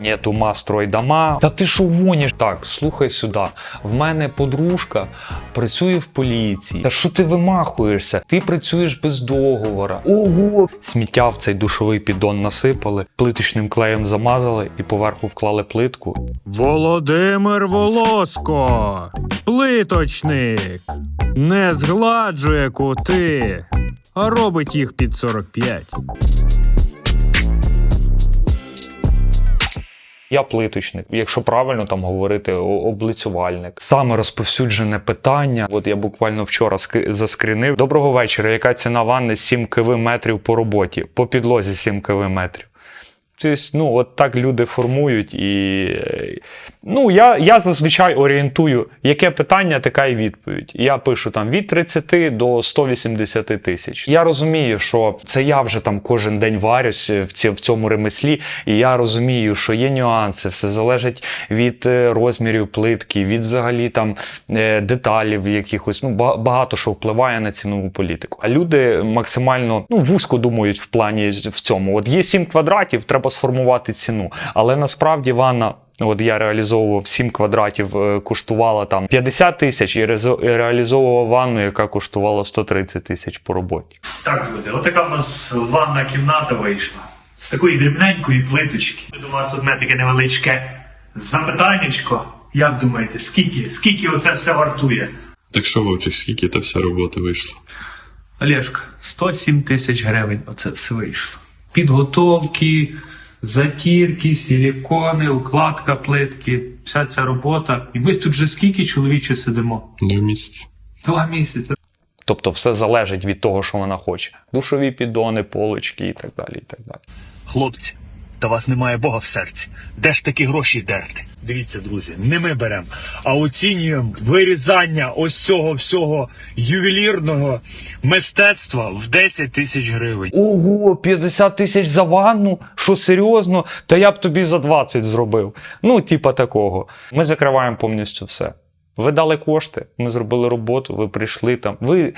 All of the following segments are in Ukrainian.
Нет ума строй дома. Та ти що гониш? Так, слухай сюди. В мене подружка працює в поліції. Та що ти вимахуєшся? Ти працюєш без договора. Ого! Сміття в цей душовий піддон насипали, плиточним клеєм замазали і поверху вклали плитку. Володимир Волоско, плиточник, не згладжує кути, а робить їх під 45. Я плиточник, якщо правильно там говорити, облицювальник. Саме розповсюджене питання. От я буквально вчора заскрінив. Доброго вечора. Яка ціна ванни 7 кв метрів по роботі? По підлозі 7 кв метрів. Тобто, ну, от так люди формують, і е, ну, я, я зазвичай орієнтую, яке питання, така і відповідь. Я пишу там від 30 до 180 тисяч. Я розумію, що це я вже там кожен день варюсь в, ці, в цьому ремеслі, і я розумію, що є нюанси, все залежить від е, розмірів плитки, від взагалі там е, деталів якихось. Ну, багато що впливає на цінову політику. А люди максимально ну, вузько думають в плані в цьому. От є 7 квадратів, треба сформувати ціну. Але насправді ванна. От я реалізовував 7 квадратів, е, коштувала там 50 тисяч і реалізовував ванну, яка коштувала 130 тисяч по роботі. Так, друзі, отака в нас ванна кімната вийшла. З такої дрібненької плиточки. До вас одне таке невеличке запитаннячко. Як думаєте, скільки? Скільки оце все вартує? Так що, Вовчик, скільки та вся робота вийшла? Олешка, 107 тисяч гривень оце все вийшло. Підготовки, затірки, силікони, укладка плитки, вся ця робота. І ми тут вже скільки чоловіче сидимо? Два місяці. Два місяці. Тобто все залежить від того, що вона хоче. Душові піддони, полочки і так далі. І так далі. Хлопці, та вас немає Бога в серці. Де ж такі гроші дерти? Дивіться, друзі, не ми беремо, а оцінюємо вирізання ось цього всього ювелірного мистецтва в 10 тисяч гривень. Ого, 50 тисяч за ванну? Що серйозно? Та я б тобі за 20 зробив. Ну, типа такого. Ми закриваємо повністю все. Ви дали кошти, ми зробили роботу, ви прийшли там. Ви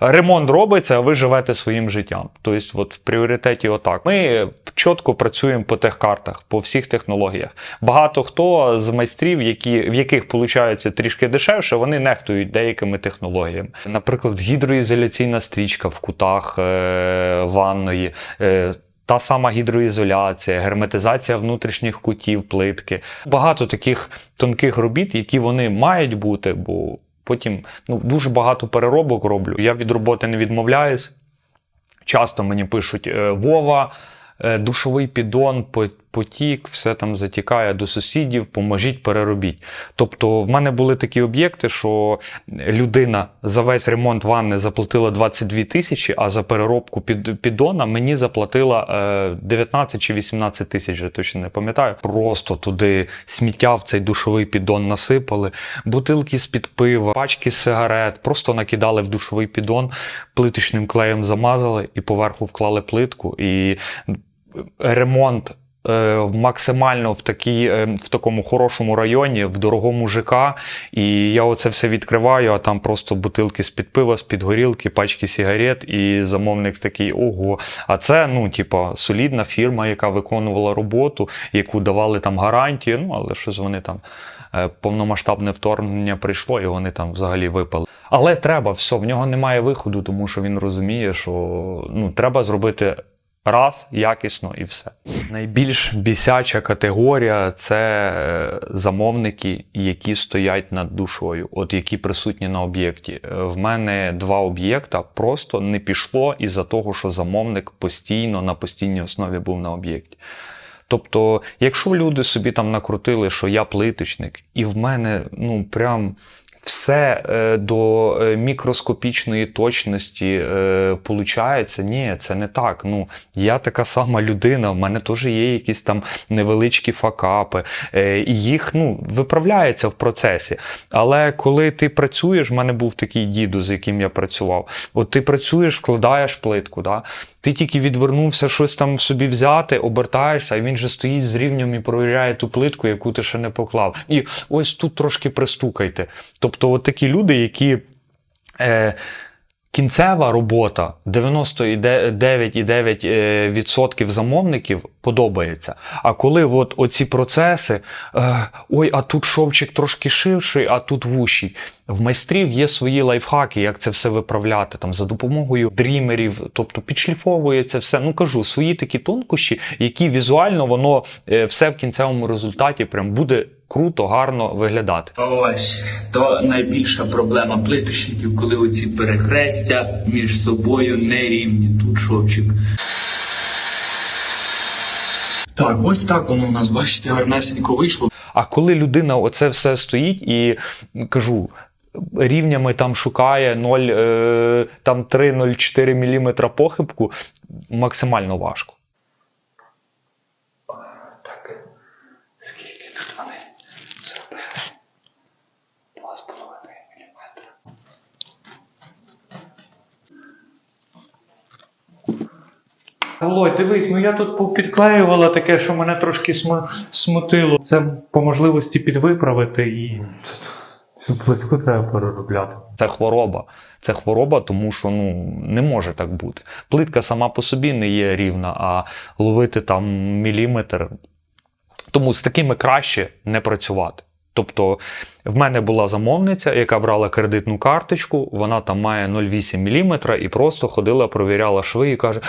ремонт робиться, а ви живете своїм життям. Тобто, от в пріоритеті отак. Ми чітко працюємо по техкартах, по всіх технологіях. Багато хто з майстрів, які, в яких виходить трішки дешевше, вони нехтують деякими технологіями. Наприклад, гідроізоляційна стрічка в кутах е- ванної. Е- та сама гідроізоляція, герметизація внутрішніх кутів, плитки. Багато таких тонких робіт, які вони мають бути, бо потім ну, дуже багато переробок роблю. Я від роботи не відмовляюсь. Часто мені пишуть: «Е, Вова, душовий піддон, потік, все там затікає до сусідів, поможіть, переробіть. Тобто, в мене були такі об'єкти, що людина за весь ремонт ванни заплатила 22 тисячі, а за переробку під, піддона мені заплатила е, 19 чи 18 тисяч, я точно не пам'ятаю. Просто туди сміття в цей душовий піддон насипали, бутилки з-під пива, пачки сигарет, просто накидали в душовий піддон, плиточним клеєм замазали і поверху вклали плитку. І ремонт. е, Максимально в такій, е, в такому хорошому районі, в дорогому ЖК, і я оце все відкриваю, а там просто бутилки з-під пива, з-під горілки, пачки сигарет, і замовник такий ого. А це, ну, типа, солідна фірма, яка виконувала роботу, яку давали там гарантію. Ну, але щось вони там е, повномасштабне вторгнення прийшло, і вони там взагалі випали. Але треба все, в нього немає виходу, тому що він розуміє, що ну, треба зробити. Раз, якісно і все. Найбільш бісяча категорія це е, замовники, які стоять над душою, от які присутні на об'єкті. Е, В мене два об'єкта просто не пішло із-за того, що замовник постійно на постійній основі був на об'єкті. Тобто, якщо люди собі там накрутили, що я плиточник, і в мене ну прям все е, до е, мікроскопічної точності е, получається, ні, це не так. Ну, я така сама людина, в мене теж є якісь там невеличкі факапи, е, і їх ну, виправляється в процесі. Але коли ти працюєш, в мене був такий діду, з яким я працював. От ти працюєш, вкладаєш плитку, да? ти тільки відвернувся щось там собі взяти, обертаєшся, а він же стоїть з рівнем і провіряє ту плитку, яку ти ще не поклав. І ось тут трошки пристукайте. Тобто, от такі люди, які. Е, Кінцева робота 99,9% замовників подобається. А коли от оці процеси, е, ой, а тут шовчик трошки ширший, а тут вущий. В майстрів є свої лайфхаки, як це все виправляти там за допомогою дрімерів, тобто підшліфовується все. Ну кажу, свої такі тонкощі, які візуально воно е, все в кінцевому результаті прям буде круто, гарно виглядати. Ось то найбільша проблема плиточників, коли оці перехрестя між собою нерівні. Тут шовчик. Так, ось так воно у нас, бачите, гарнесенько вийшло. А коли людина оце все стоїть і кажу. Рівнями там шукає 0, е, там 3-0,4 мм похибку, максимально важко. Скільки тут вони зробили? 2,5 мм. Володь, дивись, ну я тут попідклеювала таке, що мене трошки см- смутило. Це по можливості підвиправити і цю плитку треба переробляти. Це хвороба. Це хвороба, тому що ну не може так бути. Плитка сама по собі не є рівна, а ловити там міліметр. Тому з такими краще не працювати. Тобто, в мене була замовниця, яка брала кредитну карточку, вона там має 0,8 мм і просто ходила, провіряла шви і каже: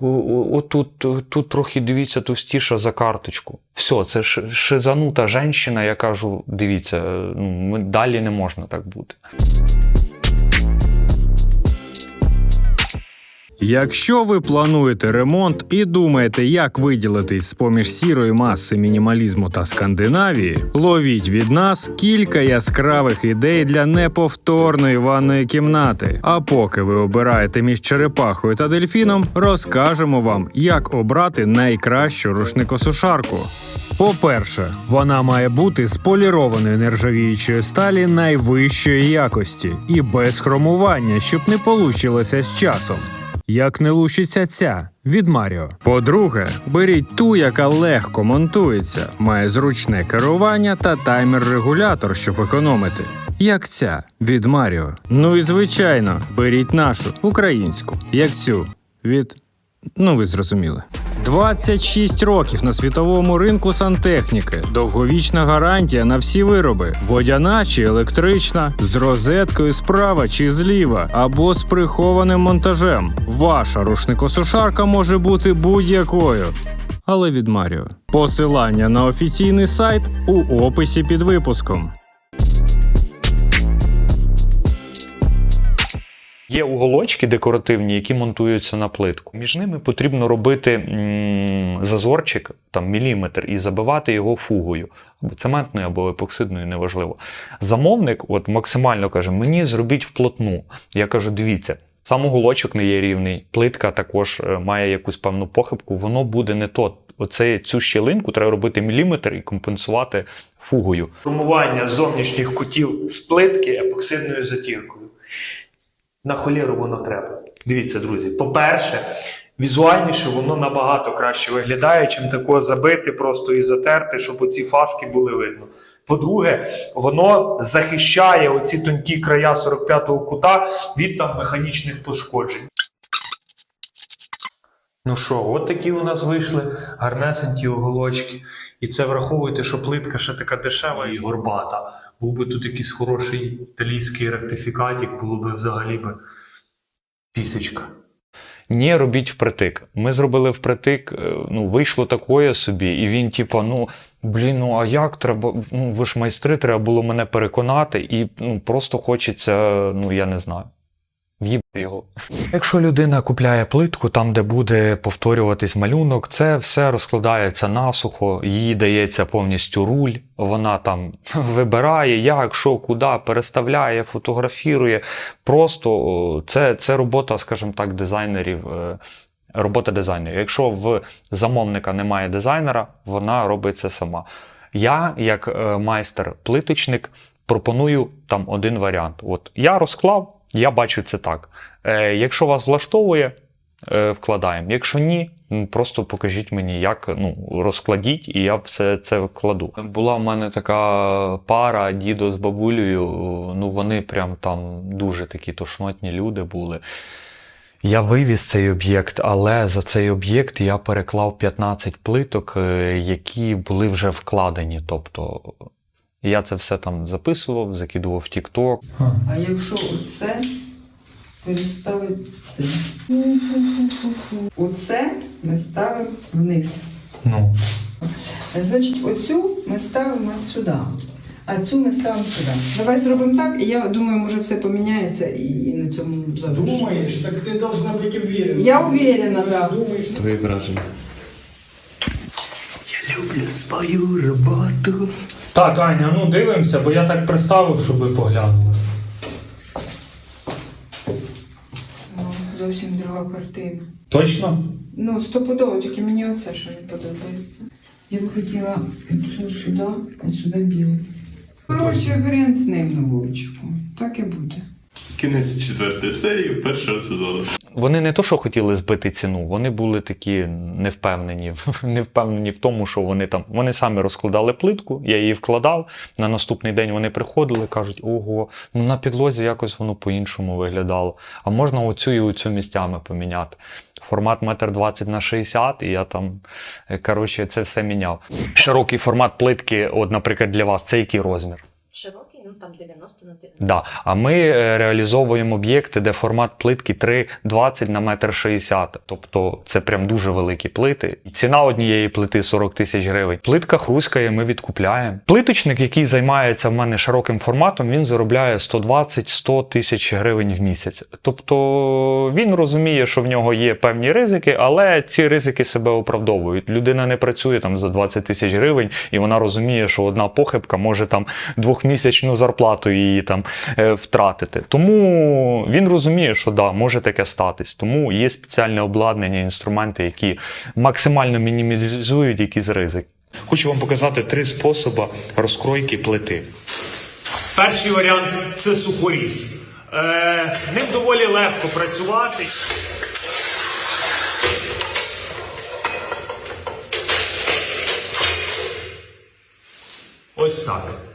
«О, о, о, тут, трохи дивіться товстіша за карточку. Все, це шизанута жінка, я кажу: дивіться, ну, далі не можна так бути. Якщо ви плануєте ремонт і думаєте, як виділитись з поміж сірої маси мінімалізму та Скандинавії, ловіть від нас кілька яскравих ідей для неповторної ванної кімнати. А поки ви обираєте між черепахою та дельфіном, розкажемо вам, як обрати найкращу рушникосушарку. По-перше, вона має бути з полірованої нержавіючої сталі найвищої якості і без хромування, щоб не получилося з часом. Як не лущиться ця від Маріо. По-друге, беріть ту, яка легко монтується, має зручне керування та таймер-регулятор, щоб економити. Як ця від Маріо. Ну і звичайно, беріть нашу українську, як цю від. Ну, ви зрозуміли. 26 років на світовому ринку сантехніки, довговічна гарантія на всі вироби, водяна чи електрична, з розеткою справа чи зліва, або з прихованим монтажем. Ваша рушникосушарка може бути будь-якою. Але від Маріо. Посилання на офіційний сайт у описі під випуском. Є уголочки декоративні, які монтуються на плитку. Між ними потрібно робити зазорчик, там міліметр, і забивати його фугою, або цементною, або епоксидною, неважливо. Замовник от максимально каже: мені зробіть вплотну. Я кажу, дивіться. Сам уголочок не є рівний, плитка також е, має якусь певну похибку, воно буде не то. Оце цю щілинку треба робити міліметр і компенсувати фугою. Формування зовнішніх кутів з плитки епоксидною затіркою. На холєру воно треба. Дивіться, друзі. По-перше, візуальніше воно набагато краще виглядає, чим тако забити просто і затерти, щоб оці фаски були видно. По-друге, воно захищає оці тонкі края 45-го кута від там механічних пошкоджень. Ну що, от такі у нас вийшли гарнесенькі оголочки. І це враховуйте, що плитка ще така дешева і горбата. Був би тут якийсь хороший італійський ректифікатік, було би взагалі би пісечка. Ні, робіть впритик. Ми зробили впритик, е, ну, вийшло такое собі, і він, типа, ну, блін, ну а як треба? Ну, ви ж майстри, треба було мене переконати, і ну, просто хочеться, ну, я не знаю. В'їбати його. Якщо людина купляє плитку, там, де буде повторюватись малюнок, це все розкладається насухо, їй дається повністю руль, вона там вибирає, як, що, куди, переставляє, фотографірує. Просто це, це робота, скажімо так, дизайнерів. е, Робота дизайнерів. Якщо в замовника немає дизайнера, вона робить це сама. Я, як е, майстер-плиточник, пропоную там один варіант. От я розклав, я бачу це так. Е, якщо вас влаштовує, е, вкладаємо. Якщо ні, просто покажіть мені, як ну, розкладіть, і я все це вкладу. Була в мене така пара, дідо з бабулею. Ну вони прям там дуже такі тошнотні люди були. Я вивіз цей об'єкт, але за цей об'єкт я переклав 15 плиток, е, які були вже вкладені. Тобто я це все там записував, закидував в TikTok. А якщо оце переставити це? Оце ми ставимо вниз. Ну. Значить, оцю ми ставимо сюди, а цю ми ставимо сюди. Давай зробимо так, і я думаю, може все поміняється і, на цьому залишимо. Думаешь, так ты должна быть уверена. Я уверена, да. Думаешь, Твої враження. люблю свою роботу. Так, Аня, ну дивимося, бо я так представив, щоб ви поглянули. Ну, зовсім друга картина. Точно? Ну, стопудово, тільки мені оце що не подобається. Я б хотіла цю сюди, а сюди білий. Коротше, хрен з ним на вовчику. Так і буде. Кінець четвертої серії першого сезону. Вони не то, що хотіли збити ціну, вони були такі невпевнені, невпевнені в тому, що вони там. Вони самі розкладали плитку, я її вкладав. На наступний день вони приходили, кажуть: ого, ну на підлозі якось воно по-іншому виглядало. А можна оцю і оцю місцями поміняти. Формат 1,20 на 60, і я там, е, коротше, це все міняв. Широкий формат плитки, от, наприклад, для вас, це який розмір? Широкий, ну там 90 на 90. Да. А ми е, реалізовуємо об'єкти, де формат плитки 3,20 на 1,60 м. Тобто це прям дуже великі плити. І ціна однієї плити 40 тисяч гривень. Плитка хрускає, ми відкупляємо. Плиточник, який займається в мене широким форматом, він заробляє 120-100 тисяч гривень в місяць. Тобто він розуміє, що в нього є певні ризики, але ці ризики себе оправдовують. Людина не працює там за 20 тисяч гривень, і вона розуміє, що одна похибка може там двохмісячну зарплату її там е, втратити. Тому він розуміє, що да, може таке статись. Тому є спеціальне обладнання, інструменти, які максимально мінімізують якісь ризики. Хочу вам показати три способи розкройки плити. Перший варіант це сухоріз. Е, ним доволі легко працювати. Ось так.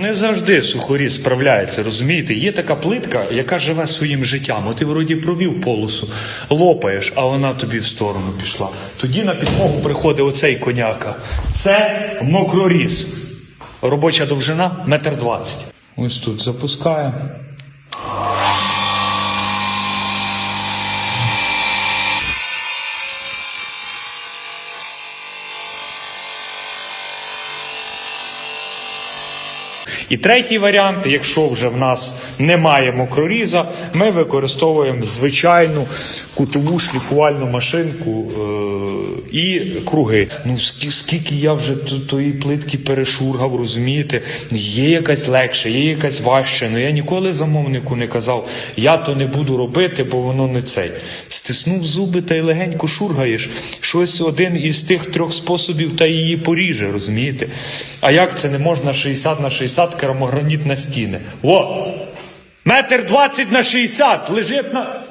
Не завжди сухорі справляється, розумієте? Є така плитка, яка живе своїм життям. От ти вроді провів полосу, лопаєш, а вона тобі в сторону пішла. Тоді на підмогу приходить оцей коняка. Це мокроріз. Робоча довжина метр двадцять. Ось тут запускаємо. І третій варіант, якщо вже в нас немає мокроріза, ми використовуємо звичайну кутову шліфувальну машинку е- і круги. Ну скільки я вже тої плитки перешургав, розумієте? Є якась легше, є якась важче. Ну я ніколи замовнику не казав, я то не буду робити, бо воно не цей. Стиснув зуби та й легенько шургаєш. Щось один із тих трьох способів та її поріже, розумієте? А як це не можна 60 на 60 керамограніт на стіни? О! Метр двадцять на 60 лежить на.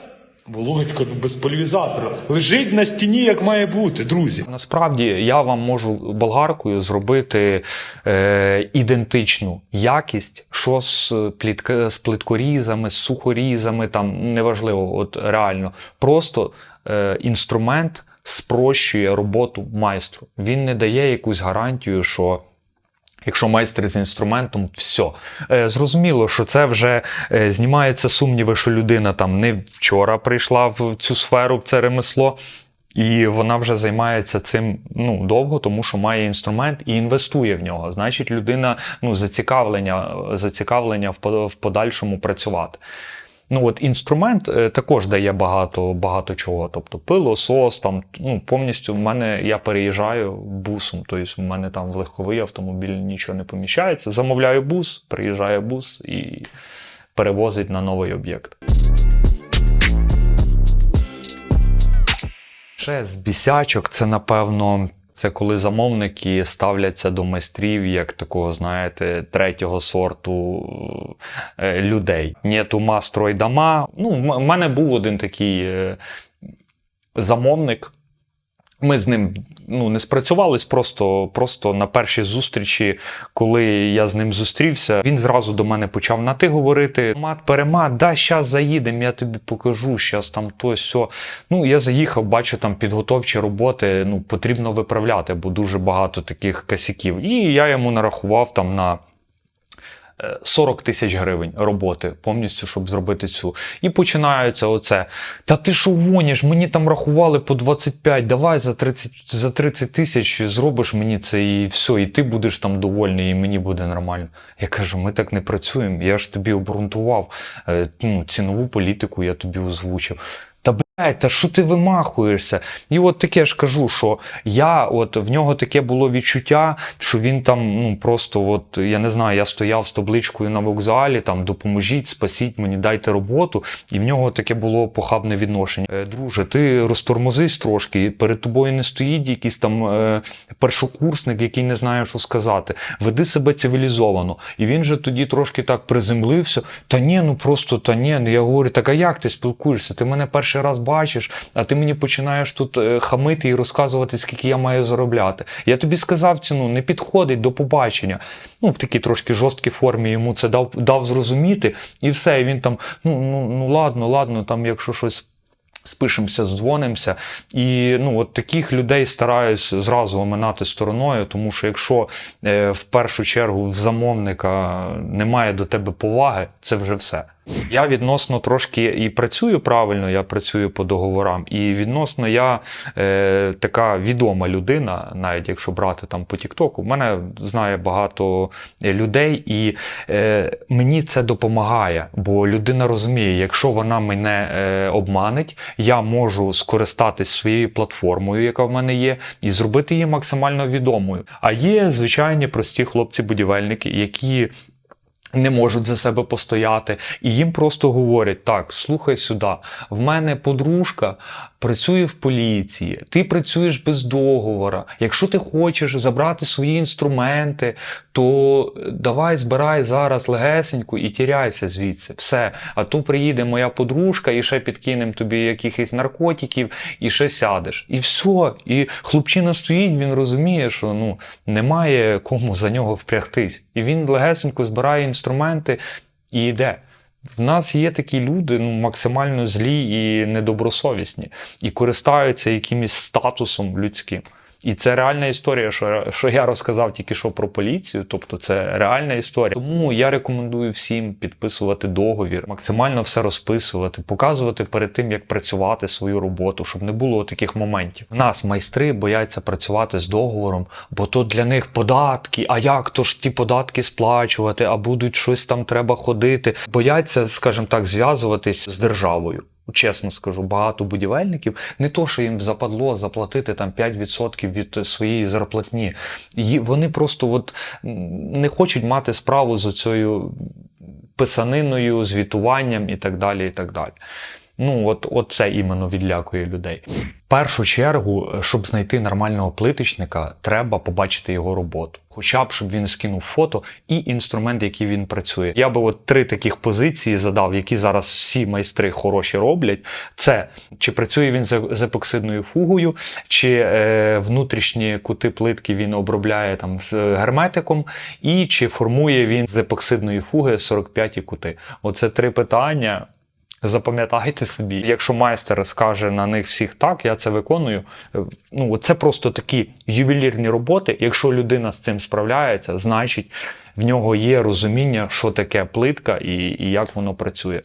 Володько, ну без поляризатора. Лежить на стіні, як має бути, друзі. Насправді я вам можу болгаркою зробити е, ідентичну якість, що з, плітк, з плиткорізами, з сухорізами, там неважливо, от реально. Просто е, інструмент спрощує роботу майстру. Він не дає якусь гарантію, що. Якщо майстер з інструментом, все. Е, зрозуміло, що це вже е, знімаються сумніви, що людина там не вчора прийшла в цю сферу, в це ремесло, і вона вже займається цим ну, довго, тому що має інструмент і інвестує в нього. Значить, людина ну, зацікавлення, зацікавлення в в подальшому працювати. Ну, от інструмент е, також дає багато, багато чого. Тобто пилосос, там, ну, повністю в мене я переїжджаю бусом, тобто в мене там в легковий автомобіль нічого не поміщається. Замовляю бус, приїжджає бус і перевозить на новий об'єкт. Ще з бісячок, це напевно. Це коли замовники ставляться до майстрів як такого, знаєте, третього сорту е, людей. Нету ума, строй дома. Ну, в мене був один такий е, замовник. Ми з ним ну, не спрацювались, просто, просто на першій зустрічі, коли я з ним зустрівся, він зразу до мене почав на ти говорити: мат, перемат, да, щас заїдемо, я тобі покажу, щас там то сьо. Ну, я заїхав, бачу там підготовчі роботи, ну, потрібно виправляти, бо дуже багато таких косяків. І я йому нарахував там на. Е, 40 тисяч гривень роботи повністю, щоб зробити цю. І починається оце. Та ти що гониш? Мені там рахували по 25, давай за 30, за 30 тисяч зробиш мені це і все, і ти будеш там довольний, і мені буде нормально. Я кажу, ми так не працюємо. Я ж тобі обґрунтував е, ну, цінову політику, я тобі озвучив. Та та що ти вимахуєшся? І от таке ж кажу, що я, от в нього таке було відчуття, що він там, ну просто, от я не знаю, я стояв з табличкою на вокзалі, там допоможіть, спасіть мені, дайте роботу. І в нього таке було похабне відношення. Е, Друже, ти розтормозись трошки, перед тобою не стоїть якийсь там е, першокурсник, який не знає, що сказати. Веди себе цивілізовано. І він же тоді трошки так приземлився. Та ні, ну просто та ні. Ну, Я говорю, так а як ти спілкуєшся? Ти мене перший раз бачиш, а ти мені починаєш тут е, хамити і розказувати, скільки я маю заробляти. Я тобі сказав ціну, не підходить до побачення. Ну, в такій трошки жорсткій формі йому це дав, дав зрозуміти, і все. І він там, ну, ну, ну ладно, ладно, там, якщо щось. Спишемося, дзвонимося, і ну от таких людей стараюсь зразу оминати стороною, тому що якщо е, в першу чергу в замовника немає до тебе поваги, це вже все. Я відносно трошки і працюю правильно, я працюю по договорам, і відносно я е, така відома людина, навіть якщо брати там по Тіктоку, мене знає багато людей, і е, мені це допомагає, бо людина розуміє, якщо вона мене е, обманить, я можу скористатись своєю платформою, яка в мене є, і зробити її максимально відомою. А є звичайні прості хлопці-будівельники, які не можуть за себе постояти, і їм просто говорять: так, слухай сюди, в мене подружка працює в поліції, ти працюєш без договора. Якщо ти хочеш забрати свої інструменти, то давай збирай зараз легесеньку і тіряйся звідси. Все. А то приїде моя подружка і ще підкинем тобі якихось наркотиків, і ще сядеш. І все. І хлопчина стоїть, він розуміє, що ну немає кому за нього впрягтись. І він легесенько збирає інструменти і йде. В нас є такі люди, ну максимально злі і недобросовісні, і користаються якимось статусом людським. І це реальна історія, що, що я розказав тільки що про поліцію. Тобто це реальна історія. Тому я рекомендую всім підписувати договір, максимально все розписувати, показувати перед тим, як працювати свою роботу, щоб не було таких моментів. В нас майстри бояться працювати з договором, бо то для них податки. А як то ж ті податки сплачувати? А будуть щось там треба ходити. Бояться, скажімо так, зв'язуватись з державою. Чесно скажу, багато будівельників не то, що їм западло заплатити там 5% від своєї зарплатні. Вони просто от не хочуть мати справу з цією писаниною, звітуванням і так далі. і так далі. Ну, от, от це іменно відлякує людей. В першу чергу, щоб знайти нормального плиточника, треба побачити його роботу. Хоча б щоб він скинув фото і інструмент, який він працює. Я би от три таких позиції задав, які зараз всі майстри хороші роблять. Це чи працює він з, з епоксидною фугою, чи е, внутрішні кути плитки він обробляє там з герметиком, і чи формує він з епоксидної фуги 45 кути. Оце три питання. Запам'ятайте собі, якщо майстер скаже на них всіх так, я це виконую. Е, Ну, це просто такі ювелірні роботи. Якщо людина з цим справляється, значить в нього є розуміння, що таке плитка і, і як воно працює.